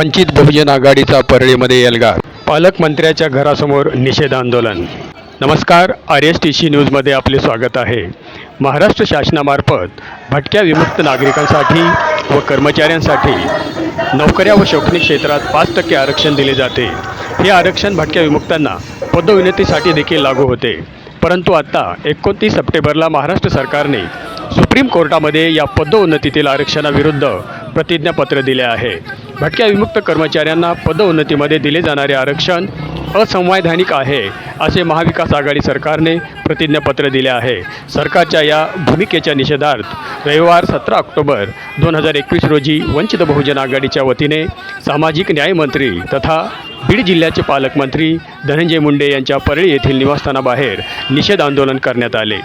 वंचित बहुजन आघाडीचा परळीमध्ये एल्गार पालकमंत्र्याच्या घरासमोर निषेध आंदोलन. नमस्कार आर एस टी सी न्यूजमध्ये आपले स्वागत आहे. महाराष्ट्र शासनामार्फत भटक्या विमुक्त नागरिकांसाठी व कर्मचाऱ्यांसाठी नोकऱ्या व शैक्षणिक क्षेत्रात पाच टक्के आरक्षण दिले जाते. हे आरक्षण भटक्या विमुक्तांना पदोन्नतीसाठी देखील लागू होते. परंतु आत्ता एकोणतीस सप्टेंबरला महाराष्ट्र सरकारने सुप्रीम कोर्टामध्ये या पदोन्नतीतील आरक्षणाविरुद्ध प्रतिज्ञापत्र दिले आहे. भटक्या विमुक्त कर्मचाऱ्यांना पदोन्नतीमध्ये दिले जाणारे आरक्षण असंवैधानिक आहे असे महाविकास आघाडी सरकारने प्रतिज्ञापत्र दिले आहे. सरकारच्या या भूमिकेच्या निषेधार्थ रविवार सतरा ऑक्टोबर दोन हजार एकवीस रोजी वंचित बहुजन आघाडीच्या वतीने सामाजिक न्यायमंत्री तथा बीड जिल्ह्याचे पालकमंत्री धनंजय मुंडे यांच्या परळी येथील निवासस्थानाबाहेर निषेध आंदोलन करण्यात आले.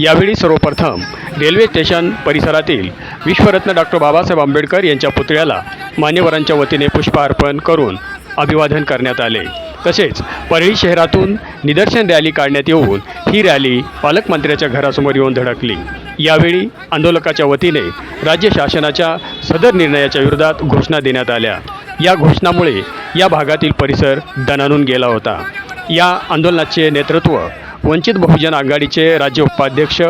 यावेळी सर्वप्रथम रेल्वे स्टेशन परिसरातील विश्वरत्न डॉक्टर बाबासाहेब आंबेडकर यांच्या पुतळ्याला मान्यवरांच्या वतीने पुष्पहार्पण करून अभिवादन करण्यात आले. तसेच परळी शहरातून निदर्शन रॅली काढण्यात येऊन ही रॅली पालकमंत्र्याच्या घरासमोर येऊन धडकली. यावेळी आंदोलकाच्या वतीने राज्य शासनाच्या सदर निर्णयाच्या विरोधात घोषणा देण्यात आल्या. या घोषणामुळे या भागातील परिसर दणानून गेला होता. या आंदोलनाचे नेतृत्व वंचित बहुजन आघाडीचे राज्य उपाध्यक्ष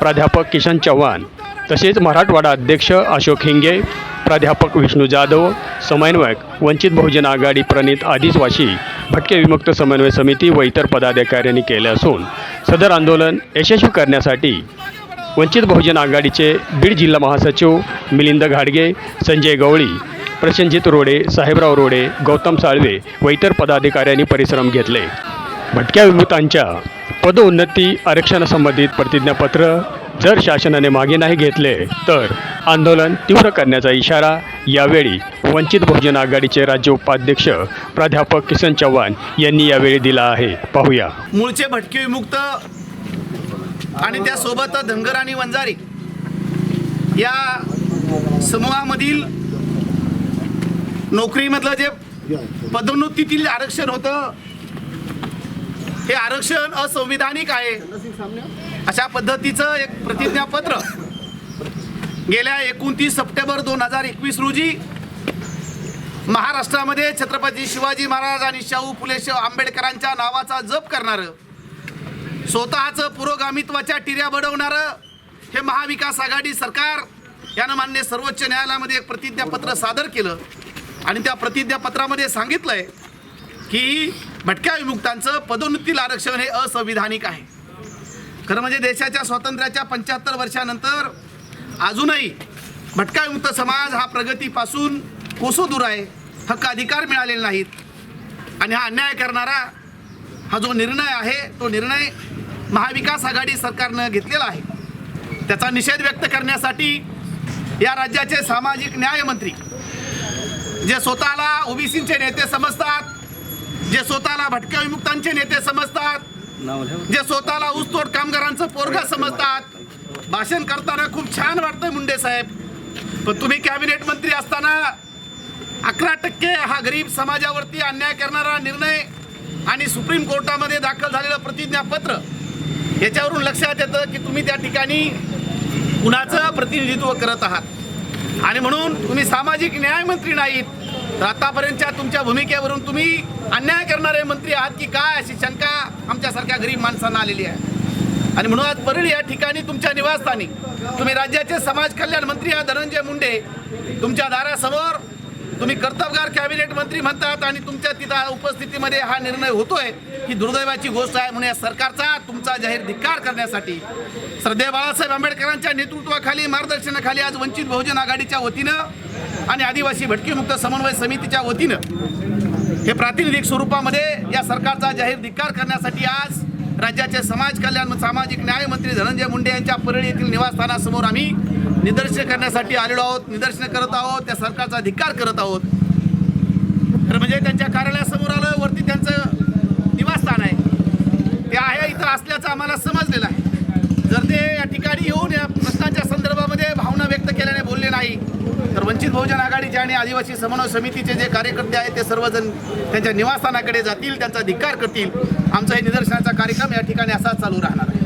प्राध्यापक किशन चव्हाण तसेच मराठवाडा अध्यक्ष अशोक हिंगे प्राध्यापक विष्णू जाधव समन्वयक वंचित बहुजन आघाडी प्रणित वाशी भटके विमुक्त समन्वय समिती व इतर पदाधिकाऱ्यांनी केले असून सदर आंदोलन यशस्वी करण्यासाठी वंचित बहुजन आघाडीचे बीड जिल्हा महासचिव मिलिंद घाडगे संजय गवळी प्रसेनजित रोडे साहेबराव रोडे गौतम साळवे व इतर पदाधिकाऱ्यांनी परिश्रम घेतले. भटक्या विमुक्तांच्या पदोन्नती आरक्षणासंबंधित प्रतिज्ञापत्र जर शासनाने मागे नाही घेतले तर आंदोलन तीव्र करण्याचा इशारा यावेळी वंचित बहुजन आघाडीचे राज्य उपाध्यक्ष प्राध्यापक किसन चव्हाण यांनी यावेळी दिला आहे. पाहूया. मूळचे भटके विमुक्त आणि त्यासोबत धनगर आणि वंजारी या समूहामधील नोकरीमधलं जे पदोन्नतीतील आरक्षण होतं हे आरक्षण असंविधानिक आहे. अशा पद्धतीचं एक प्रतिज्ञापत्र गेल्या एकोणतीस सप्टेंबर दोन हजार एकवीस रोजी महाराष्ट्रामध्ये छत्रपती शिवाजी महाराज आणि शाहू फुले शाहू आंबेडकरांच्या नावाचा जप करणारं स्वतःचं पुरोगामित्वाच्या टिऱ्या बडवणारं हे महाविकास आघाडी सरकार यानं मान्य सर्वोच्च न्यायालयामध्ये एक प्रतिज्ञापत्र सादर केलं. आणि त्या प्रतिज्ञापत्रामध्ये सांगितलंय की भटक्या विमुक्तांचं पदोन्नतील आरक्षण हे असंविधानिक आहे. खरं म्हणजे देशाच्या स्वातंत्र्याच्या पंच्याहत्तर वर्षानंतर अजूनही भटकायुक्त समाज हा प्रगतीपासून कोसो दूर आहे हक्क अधिकार मिळालेले नाहीत. आणि हा अन्याय करणारा हा जो निर्णय आहे तो निर्णय महाविकास आघाडी सरकारनं घेतलेला आहे. त्याचा निषेध व्यक्त करण्यासाठी या राज्याचे सामाजिक न्यायमंत्री जे स्वतःला ओबीसीचे नेते समजतात जे स्वतःला भटक्या विमुक्तांचे नेते समजतात जे स्वतःला ऊसतोड कामगारांचं पोरगा समजतात. भाषण करताना खूप छान वाटतंय मुंडे साहेब. पण तुम्ही कॅबिनेट मंत्री असताना अकरा टक्के हा गरीब समाजावरती अन्याय करणारा निर्णय आणि सुप्रीम कोर्टामध्ये दाखल झालेलं प्रतिज्ञापत्र याच्यावरून लक्षात येतं की तुम्ही त्या ठिकाणी कुणाचं प्रतिनिधित्व करत आहात. आणि म्हणून तुम्ही सामाजिक न्यायमंत्री नाहीत. तर आतापर्यंतच्या तुमच्या भूमिकेवरून तुम्ही अन्याय करणारे मंत्री आहात की काय अशी शंका आमच्यासारख्या गरीब माणसांना आलेली आहे. आणि म्हणून आज परळी या ठिकाणी तुमच्या निवासस्थानी तुम्ही राज्याचे समाज कल्याण मंत्री आहात धनंजय मुंडे तुमच्या दारासमोर तुम्ही कर्तबगार कॅबिनेट मंत्री म्हणतात आणि तुमच्या तिथं उपस्थितीमध्ये हा निर्णय होतोय ही दुर्दैवाची गोष्ट आहे म्हणून या सरकारचा तुमचा जाहीर धिक्कार करण्यासाठी श्रद्धे बाळासाहेब आंबेडकरांच्या नेतृत्वाखाली मार्गदर्शनाखाली आज वंचित बहुजन आघाडीच्या वतीनं आणि आदिवासी भटकीमुक्त समन्वय समितीच्या वतीनं हे प्रातिनिधिक स्वरूपामध्ये या सरकारचा जाहीर धिक्कार करण्यासाठी आज राज्याचे समाज कल्याण सामाजिक न्याय मंत्री धनंजय मुंडे यांच्या परळी येथील निवासस्थानासमोर आम्ही निदर्शन करण्यासाठी आलेलो आहोत. निदर्शन करत आहोत त्या सरकारचा धिक्कार करत आहोत. तर म्हणजे त्यांच्या कार्यालयासमोर आलं वरती त्यांचं निवासस्थान आहे. ते आहे इथं असल्याचं आम्हाला समजलेलं आहे. जर ते या ठिकाणी येऊन या प्रश्नांच्या संदर्भामध्ये भावना व्यक्त केल्याने बोलले नाही तर वंचित बहुजन आघाडीचे आणि आदिवासी समन्वय समितीचे जे कार्यकर्ते आहेत ते सर्वजण त्यांच्या निवासस्थानाकडे जातील त्यांचा धिक्कार करतील. आमचा हे निदर्शनाचा कार्यक्रम या ठिकाणी असाच चालू राहणार आहे.